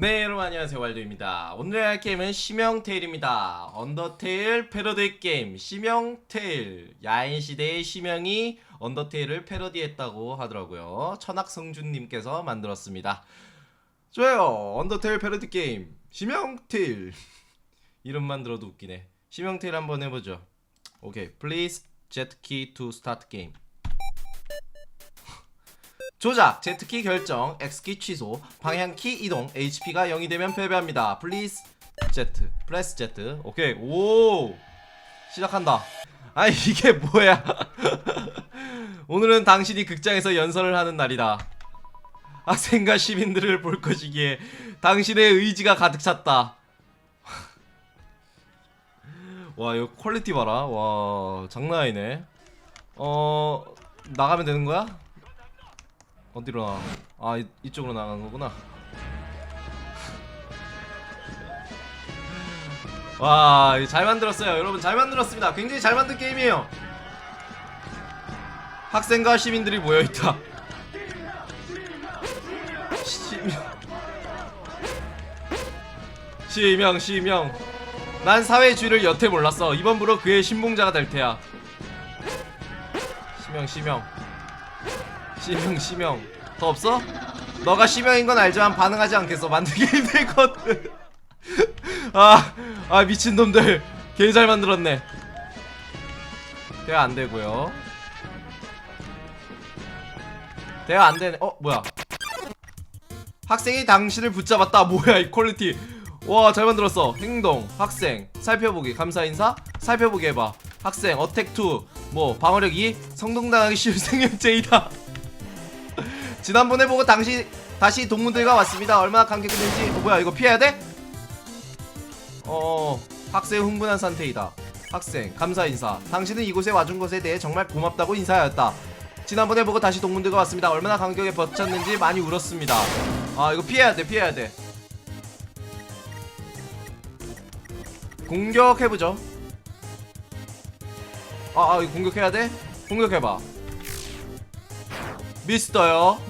네 여러분 안녕하세요. 왈도입니다. 오늘 할 게임은 심형테일입니다. 언더테일 패러디 게임 심형테일. 야인시대의 심형이 언더테일을 패러디했다고 하더라고요. 천학성준님께서 만들었습니다. 좋아요. 언더테일 패러디 게임 심형테일. 이름만 들어도 웃기네. 심형테일 한번 해보죠. 오케이. Please Zkey to start game 조작, Z키 결정, X키 취소, 방향키 이동, HP가 0이 되면 패배합니다. Please Z, Press Z. 오케이, 오 시작한다. 아 이게 뭐야? 오늘은 당신이 극장에서 연설을 하는 날이다. 학생과 시민들을 볼 것이기에 당신의 의지가 가득 찼다. 와 이거 퀄리티 봐라. 와 장난 아니네. 어 나가면 되는 거야? 어디로 나? 아 이, 이쪽으로 나가는 거구나. 와, 이거 잘 만들었어요. 여러분 잘 만들었습니다. 굉장히 잘 만든 게임이에요. 학생과 시민들이 모여 있다. 시명. 시명, 시명. 난 사회주의를 여태 몰랐어. 이번부로 그의 신봉자가 될 테야. 시명, 시명. 시명 시명. 더 없어? 너가 시명인 건 알지만 반응하지 않겠어. 만들기 힘들거든 아, 아 미친놈들. 개 잘 만들었네. 대화 안되고요. 대화 안되네. 어 뭐야? 학생이 당신을 붙잡았다. 뭐야 이 퀄리티. 와 잘 만들었어. 행동 학생. 살펴보기. 감사 인사. 살펴보기 해봐. 학생 어택 2 뭐 방어력 2 성동당하기 쉬운 생명체이다 지난번에 보고 당시 다시 동문들과 왔습니다. 얼마나 감격했는지. 어, 뭐야 이거 피해야 돼? 어 학생 흥분한 상태이다. 학생 감사 인사. 당신은 이곳에 와준 것에 대해 정말 고맙다고 인사하였다. 지난번에 보고 다시 동문들과 왔습니다. 얼마나 감격에 버텼는지 많이 울었습니다. 아 이거 피해야 돼 피해야 돼. 공격해보죠. 아, 아 이거 공격해야 돼? 공격해봐. 미스 떠요.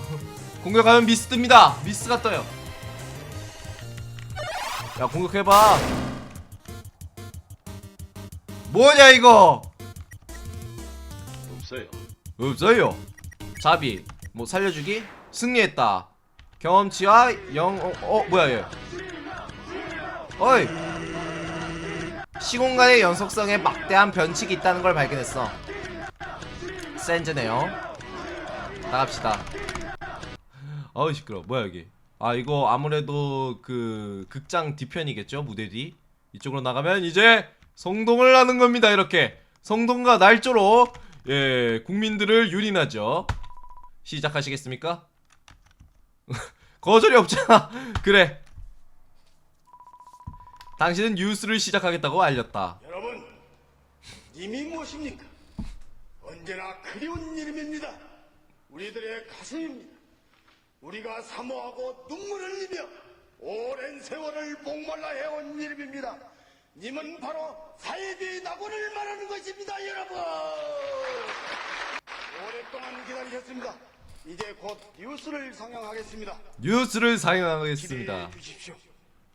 공격하면 미스 뜹니다. 미스가 떠요. 야 공격해봐. 뭐냐 이거? 없어요. 없어요. 자비. 뭐 살려주기? 승리했다. 경험치와 영. 어, 어 뭐야 얘? 어이. 시공간의 연속성에 막대한 변칙이 있다는 걸 발견했어. 센즈네요. 나갑시다. 어우 시끄러. 뭐야 여기? 아 이거 아무래도 그 극장 뒤편이겠죠 무대 뒤. 이쪽으로 나가면 이제 성동을 하는 겁니다. 이렇게 성동과 날조로 예 국민들을 유린하죠. 시작하시겠습니까? 거절이 없잖아. 그래. 당신은 뉴스를 시작하겠다고 알렸다. 여러분, 님이 무엇입니까? 언제나 그리운 이름입니다. 우리들의 가슴입니다. 우리가 사모하고 눈물을 흘리며 오랜 세월을 목말라 해온 이름입니다. 님은 바로 사이비 낙원을 말하는 것입니다, 여러분. 오랫동안 기다리셨습니다. 이제 곧 뉴스를 상영하겠습니다. 뉴스를 상영하겠습니다. 주십시오.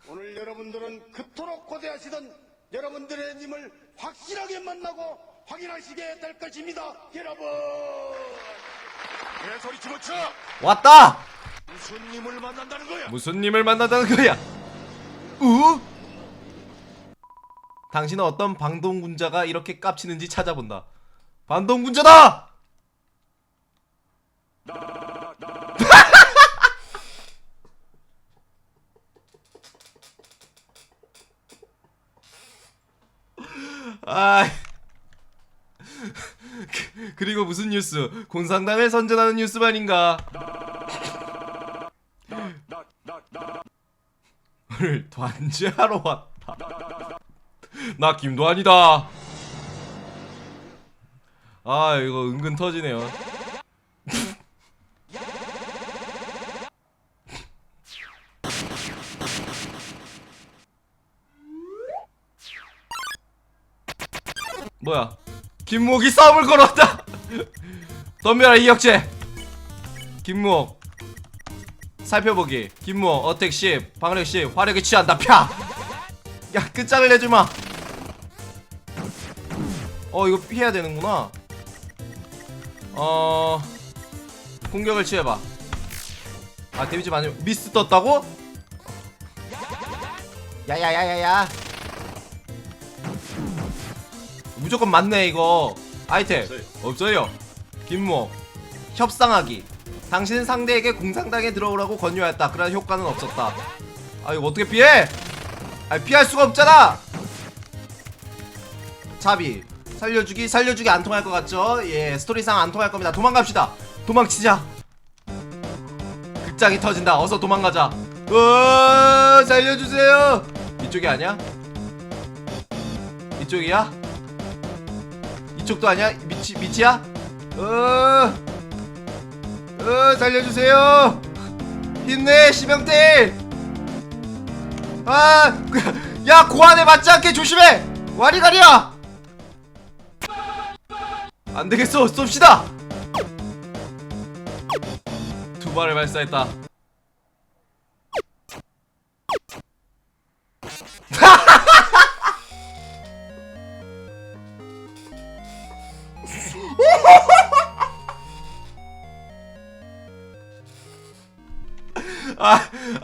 오늘 여러분들은 그토록 고대하시던 여러분들의 님을 확실하게 만나고 확인하시게 될 것입니다, 여러분. 내 소리 집어쳐. 왔다. 무슨 님을 만난다는 거야? 무슨 님을 만나자는 거야? 우? 당신은 어떤 방동군자가 이렇게 깝치는지 찾아본다. 반동군자다! 아. 그- 그리고 무슨 뉴스? 공산당을 선전하는 뉴스만인가? 단죄하러 왔다. 나 김도환이다. 아 이거 은근 터지네요. 뭐야? 김목이 싸움을 걸었다. 덤벼라 이혁재. 김목. 살펴보기. 김모 어택 10 방어력 10 화력에 취한다. 펴! 야 끝장을 내주마. 어 이거 피해야 되는구나. 어 공격을 취해봐. 아 데미지 많이 미스 떴다고? 야야야야야. 무조건 맞네 이거. 아이템. 없어요. 김모 협상하기 당신은 상대에게 공상당에 들어오라고 권유하였다. 그러나 효과는 없었다. 아 이거 어떻게 피해? 아 피할 수가 없잖아! 차비. 살려주기 살려주기 안 통할 것 같죠? 예 스토리상 안 통할 겁니다. 도망갑시다. 도망치자. 극장이 터진다. 어서 도망가자. 으 살려주세요! 이쪽이 아니야? 이쪽이야? 이쪽도 아니야? 미치 미치야? 으 으 살려주세요. 힘내 시명대 아야 고안에 맞지 않게 조심해. 와리가리야. 안 되겠어. 쏩시다. 두 발을 발사했다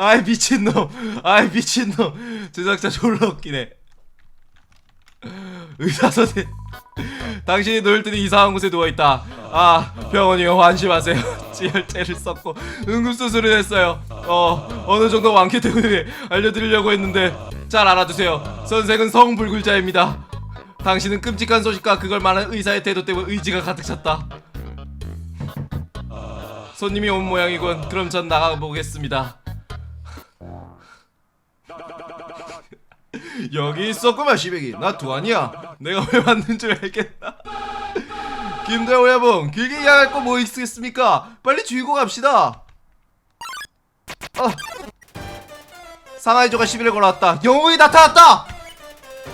아, 아이 미친놈, 아이 미친놈, 제작자 졸라 웃기네. 의사 선생, 당신이 누울 때는 이상한 곳에 누워 있다. 아, 병원이요 환심하세요. 지혈제를 썼고 응급수술을 했어요. 어, 어느 정도 완쾌 때문에 알려드리려고 했는데 잘 알아두세요. 선생은 성불굴자입니다. 당신은 끔찍한 소식과 그걸 말한 의사의 태도 때문에 의지가 가득 찼다. 손님이 온 모양이군. 그럼 전 나가 보겠습니다. 여기 있었구만 시백이. 나 두안이야. 내가 왜 왔는 줄 알겠다. 김대호 여러분, 길게 이야기할 거 뭐 있겠습니까? 빨리 죽이고 갑시다. 아. 상하이조가 시비를 걸어왔다. 영웅이 나타났다.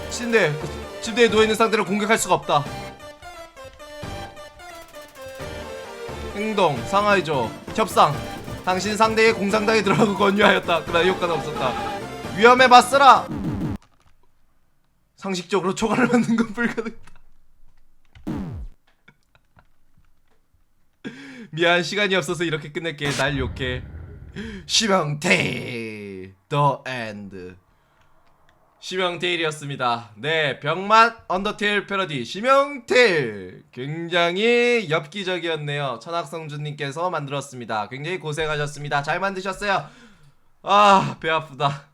침대, 침대에 누워 있는 상태로 공격할 수가 없다. 행동, 상하이죠. 협상. 당신 상대의 공상당에 들어가고 권유하였다. 그러나 효과는 없었다. 위험에 맞서라. 상식적으로 초과를 받는 건 불가능하다. 미안 시간이 없어서 이렇게 끝낼게. 날 욕해. 시명테일 더 엔드. 시명테일이었습니다. 네, 병맛 언더테일 패러디 시명테일 굉장히 엽기적이었네요. 천학성준님께서 만들었습니다. 굉장히 고생하셨습니다. 잘 만드셨어요. 아, 배 아프다.